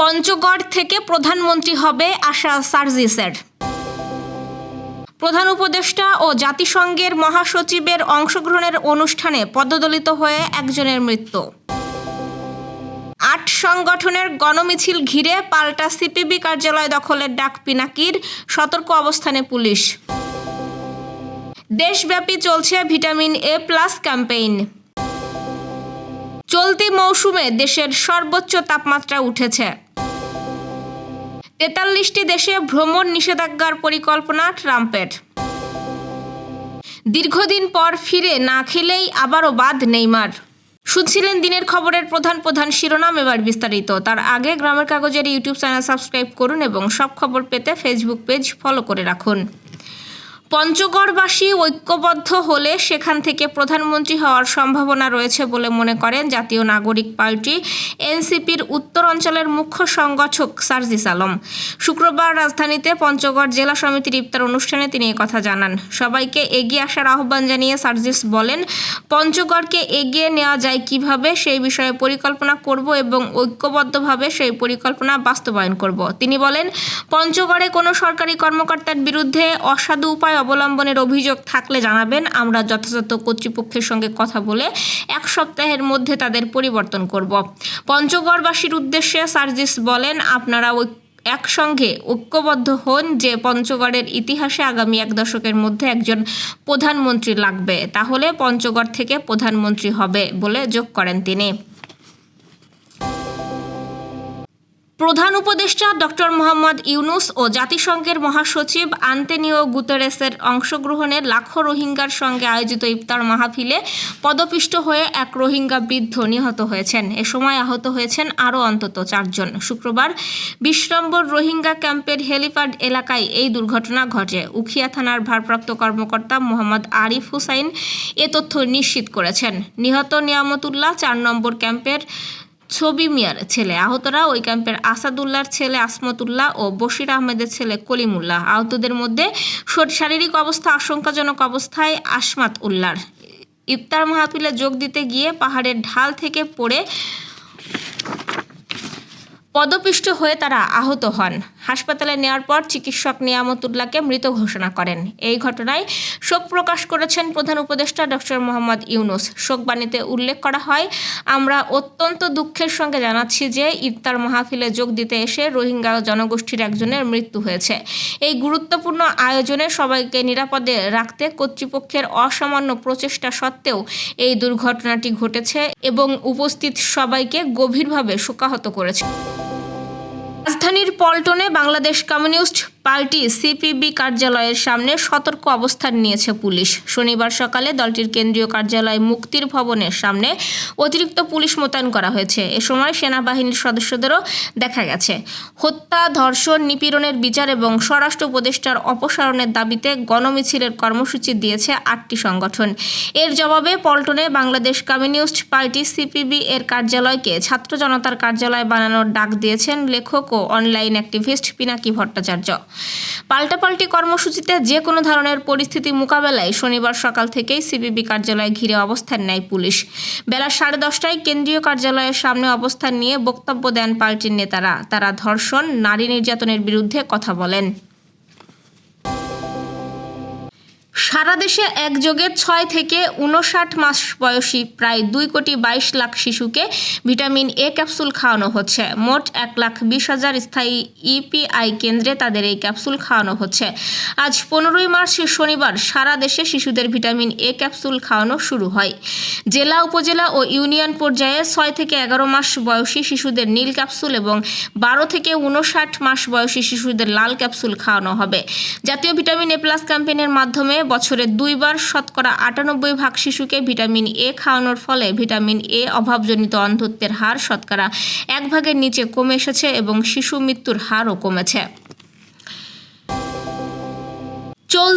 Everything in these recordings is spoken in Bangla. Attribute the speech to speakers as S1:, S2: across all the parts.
S1: পঞ্চগড় থেকে প্রধানমন্ত্রী হবে আশা সার্জিসের। প্রধান উপদেষ্টা ও জাতিসংঘের মহাসচিবের অংশগ্রহণের অনুষ্ঠানে পদদলিত হয়ে একজনের মৃত্যু। আট সংগঠনের গণমিছিল ঘিরে পাল্টা সিপিবি কার্যালয় দখলের ডাক পিনাকির সতর্ক অবস্থানে পুলিশ। দেশব্যাপী চলছে ভিটামিন এ প্লাস ক্যাম্পেইন। চলতি মৌসুমে দেশের সর্বোচ্চ তাপমাত্রা উঠেছে। তেতাল্লিশটি দেশে ভ্রমণ নিষেধাজ্ঞার পরিকল্পনা ট্রাম্পের। দীর্ঘদিন পর ফিরে না খেলেই আবারও বাদ নেইমার। শুনছিলেন দিনের খবরের প্রধান প্রধান শিরোনাম এবার বিস্তারিত। তার আগে গ্রামের কাগজের ইউটিউব চ্যানেল সাবস্ক্রাইব করুন এবং সব খবর পেতে ফেসবুক পেজ ফলো করে রাখুন। পঞ্চগড়বাসী ঐক্যবদ্ধ হলে সেখান থেকে প্রধানমন্ত্রী হওয়ার সম্ভাবনা রয়েছে বলে মনে করেন জাতীয় নাগরিক পার্টি, এনসিপির উত্তর অঞ্চলের মুখ্য সংগঠক সার্জিস আলম। শুক্রবার রাজধানীতে পঞ্চগড় জেলা সমিতির ইফতার অনুষ্ঠানে তিনি কথা জানান। সবাইকে এগিয়ে আসার আহ্বান জানিয়ে সার্জিস বলেন, পঞ্চগড়কে এগিয়ে নেওয়া যায় কীভাবে সেই বিষয়ে পরিকল্পনা করব এবং ঐক্যবদ্ধভাবে সেই পরিকল্পনা বাস্তবায়ন করব। তিনি বলেন, পঞ্চগড়ে কোনো সরকারি কর্মকর্তার বিরুদ্ধে অসাধু উপায় অবলম্বনের অভিযোগ থাকলে জানাবেন। আমরা যথাযথ কর্তৃপক্ষের সঙ্গে কথা বলে এক সপ্তাহের মধ্যে তাদের পরিবর্তন করব। পঞ্চগড়বাসীর উদ্দেশ্যে সার্জিস বলেন, আপনারা একসঙ্গে ঐক্যবদ্ধ হন যে পঞ্চগড়ের ইতিহাসে আগামী এক দশকের মধ্যে একজন প্রধানমন্ত্রী লাগবে। তাহলে পঞ্চগড় থেকে প্রধানমন্ত্রী হবে বলে যোগ করেন তিনি। প্রধান উপদেষ্টা ডক্টর মোহাম্মদ ইউনুস ও জাতিসংঘের মহাসচিব আন্তেনিও গুতেরেসের অংশগ্রহণে লাখো রোহিঙ্গার সঙ্গে আয়োজিত ইফতার মাহফিলে পদপিষ্ট হয়ে এক রোহিঙ্গা বৃদ্ধ নিহত হয়েছেন। এ সময় আহত হয়েছেন আরও অন্তত চারজন। শুক্রবার বিশ নম্বর রোহিঙ্গা ক্যাম্পের হেলিপ্যাড এলাকায় এই দুর্ঘটনা ঘটে। উখিয়া থানার ভারপ্রাপ্ত কর্মকর্তা মোহাম্মদ আরিফ হুসাইন এ তথ্য নিশ্চিত করেছেন। নিহত নিয়ামতুল্লাহ চার নম্বর ক্যাম্পের ছবি মিয়ার ছেলে। আহতরা ওই ক্যাম্পের আসাদুল্লাহর ছেলে আসমতুল্লাহ ও বশির আহমেদের ছেলে কলিমুল্লাহ। আহতদের মধ্যে শর- শারীরিক অবস্থা আশঙ্কাজনক অবস্থায় আসমাত উল্লাহর ইফতার মাহফিলে যোগ দিতে গিয়ে পাহাড়ের ঢাল থেকে পড়ে পদপিষ্ট হয়ে তারা আহত হন। হাসপাতালে নেওয়ার পর চিকিৎসক নিয়ামতুল্লাহকে মৃত ঘোষণা করেন। এই ঘটনায় শোক প্রকাশ করেছেন প্রধান উপদেষ্টা ডক্টর মোহাম্মদ ইউনুস। শোকবাণীতে উল্লেখ করা হয়, আমরা অত্যন্ত দুঃখের সঙ্গে জানাচ্ছি যে ইফতার মাহফিলে যোগ দিতে এসে রোহিঙ্গা জনগোষ্ঠীর একজনের মৃত্যু হয়েছে। এই গুরুত্বপূর্ণ আয়োজনে সবাইকে নিরাপদে রাখতে কর্তৃপক্ষের অসামান্য প্রচেষ্টা সত্ত্বেও এই দুর্ঘটনাটি ঘটেছে এবং উপস্থিত সবাইকে গভীরভাবে শোকাহত করেছে। রাজধানীর পল্টনে বাংলাদেশ কমিউনিস্ট পার্টি সিপিবি কার্যালয়ের সামনে সতর্ক অবস্থান নিয়েছে পুলিশ। শনিবার সকালে দলটির কেন্দ্রীয় কার্যালয় মুক্তির ভবনের সামনে অতিরিক্ত পুলিশ মোতায়েন করা হয়েছে। এ সময় সেনাবাহিনীর সদস্যদেরও দেখা গেছে। হত্যা, ধর্ষণ, নিপীড়নের বিচার এবং স্বরাষ্ট্র উপদেষ্টার অপসারণের দাবিতে গণমিছিলের কর্মসূচি দিয়েছে আটটি সংগঠন। এর জবাবে পল্টনে বাংলাদেশ কমিউনিস্ট পার্টি সিপিবি এর কার্যালয়কে ছাত্র জনতার কার্যালয় বানানোর ডাক দিয়েছেন লেখক ও অনলাইন অ্যাক্টিভিস্ট পিনাকি ভট্টাচার্য। পাল্টাপাল্টি কর্মসূচিতে যে কোনো ধরনের পরিস্থিতি মোকাবেলায় শনিবার সকাল থেকেই সিবিবি কার্যালয়ে ঘিরে অবস্থান নেয় পুলিশ। বেলা সাড়ে দশটায় কেন্দ্রীয় কার্যালয়ের সামনে অবস্থান নিয়ে বক্তব্য দেন পাল্টির নেতারা। তারা ধর্ষণ, নারী নির্যাতনের বিরুদ্ধে কথা বলেন। সারা দেশে একযোগে ছয় থেকে উনষাট মাস বয়সী প্রায় দুই কোটি বাইশ লাখ শিশুকে ভিটামিন এ ক্যাপসুল খাওয়ানো হচ্ছে। মোট এক লাখ বিশ হাজার স্থায়ী ইপিআই কেন্দ্রে তাদের এই ক্যাপসুল খাওয়ানো হচ্ছে। আজ পনেরোই মার্চ শনিবার সারা দেশে শিশুদের ভিটামিন এ ক্যাপসুল খাওয়ানো শুরু হয়। জেলা, উপজেলা ও ইউনিয়ন পর্যায়ে ছয় থেকে এগারো মাস বয়সী শিশুদের নীল ক্যাপসুল এবং বারো থেকে উনষাট মাস বয়সী শিশুদের লাল ক্যাপসুল খাওয়ানো হবে। জাতীয় ভিটামিন এ প্লাস ক্যাম্পেইনের মাধ্যমে বছরে দুইবার শতকরা আটানব্বই ভাগ শিশুকে ভিটামিন এ খাওয়ানোর ফলে ভিটামিন এ অভাবজনিত অন্ধত্বের হার শতকরা এক ভাগের নিচে কমে এসেছে এবং শিশু মৃত্যুর হারও কমেছে।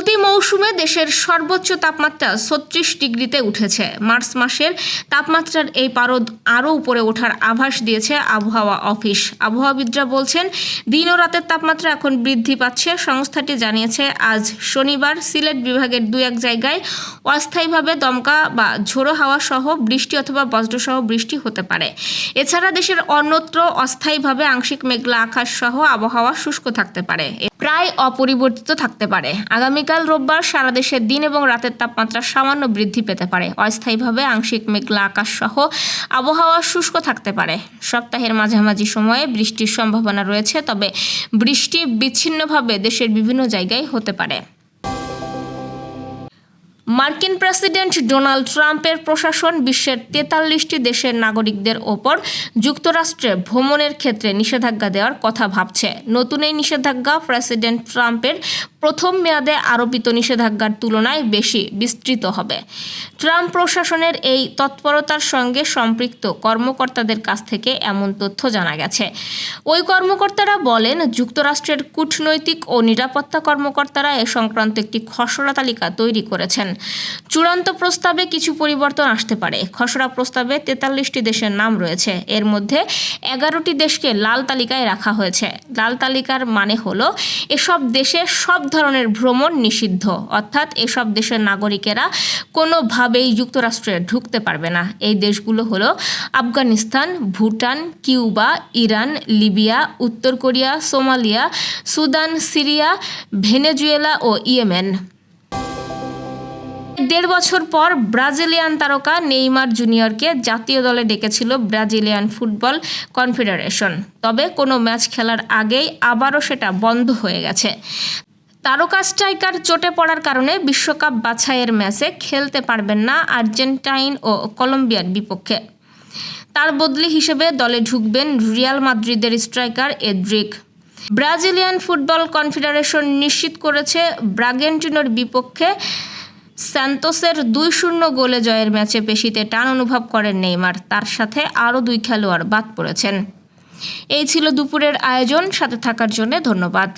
S1: চলতি মৌসুমে দেশের সর্বোচ্চ তাপমাত্রা ছত্রিশ ডিগ্রিতে উঠেছে। মার্চ মাসের তাপমাত্রার এই পারদ আরও উপরে ওঠার আভাস দিয়েছে আবহাওয়া অফিস। আবহাওয়াবিদরা বলছেন, দিন ও রাতের তাপমাত্রা এখন বৃদ্ধি পাচ্ছে। সংস্থাটি জানিয়েছে, আজ শনিবার সিলেট বিভাগের দু এক জায়গায় অস্থায়ীভাবে দমকা বা ঝোড়ো হাওয়া সহ বৃষ্টি অথবা বজ্রসহ বৃষ্টি হতে পারে। এছাড়া দেশের অন্যত্র অস্থায়ীভাবে আংশিক মেঘলা আকাশ সহ আবহাওয়া শুষ্ক থাকতে পারে। প্রায় অপরিবর্তিত থাকতে পারে। আগামীকাল রোববার সারা দেশে দিন এবং রাতের তাপমাত্রা সামান্য বৃদ্ধি পেতে পারে। অস্থায়ীভাবে আংশিক মেঘলা আকাশ সহ আবহাওয়া শুষ্ক থাকতে পারে। সপ্তাহের মাঝামাঝি সময়ে বৃষ্টির সম্ভাবনা রয়েছে, তবে বৃষ্টি বিচ্ছিন্নভাবে দেশের বিভিন্ন জায়গায় হতে পারে। মার্কিন প্রেসিডেন্ট ডোনাল্ড ট্রাম্পের প্রশাসন বিশ্বের তেতাল্লিশটি দেশের নাগরিকদের ওপর যুক্তরাষ্ট্রে ভ্রমণের ক্ষেত্রে নিষেধাজ্ঞা দেওয়ার কথা ভাবছে। নতুন এই নিষেধাজ্ঞা প্রেসিডেন্ট ট্রাম্পের প্রথম মেয়াদে আরোপিত নিষেধাজ্ঞার তুলনায় বেশি বিস্তৃত হবে। ট্রাম্প প্রশাসনের এই তৎপরতার সঙ্গে সম্পৃক্ত কর্মকর্তাদের কাছ থেকে এমন তথ্য জানা গেছে। ওই কর্মকর্তারা বলেন, যুক্তরাষ্ট্রের কূটনৈতিক ও নিরাপত্তা কর্মকর্তারা এ সংক্রান্ত একটি খসড়া তালিকা তৈরি করেছেন। চূড়ান্ত প্রস্তাবে কিছু পরিবর্তন আসতে পারে। খসড়া প্রস্তাবে তেতাল্লিশটি দেশের নাম রয়েছে। এর মধ্যে এগারোটি দেশকে লাল তালিকায় রাখা হয়েছে। লাল তালিকার মানে হলো, এসব দেশে সব ধরনের ভ্রমণ নিষিদ্ধ। অর্থাৎ এসব দেশের নাগরিকেরা কোনোভাবেই যুক্তরাষ্ট্রে ঢুকতে পারবে না। এই দেশগুলো হলো Afghanistan, Bhutan, Cuba, Iran, Libya, উত্তর Korea, Somalia, Sudan, Syria, Venezuela ও ইয়েমেন। দেড় বছর পর ব্রাজিলিয়ান তারকা নেইমার জুনিয়রকে জাতীয় দলে ডেকেছিল ব্রাজিলিয়ান ফুটবল কনফেডারেশন। তবে কোনো ম্যাচ খেলার আগেই আবারও সেটা বন্ধ হয়ে গেছে। তারকা স্ট্রাইকার চোটে পড়ার কারণে বিশ্বকাপ বাছাইয়ের ম্যাচে খেলতে পারবেন না আর্জেন্টাইন ও কলম্বিয়ার বিপক্ষে। তার বদলি হিসেবে দলে ঢুকবেন রিয়াল মাদ্রিদের striker Endrick Brazilian football confederation নিশ্চিত করেছে ব্রাগেন্টিনোর বিপক্ষে স্যান্তোসের দুই শূন্য গোলে জয়ের ম্যাচে পেশিতে টান অনুভব করেন নেইমার। তার সাথে আরও দুই খেলোয়াড় বাদ পড়েছেন। এই ছিল দুপুরের আয়োজন। সাথে থাকার জন্য ধন্যবাদ।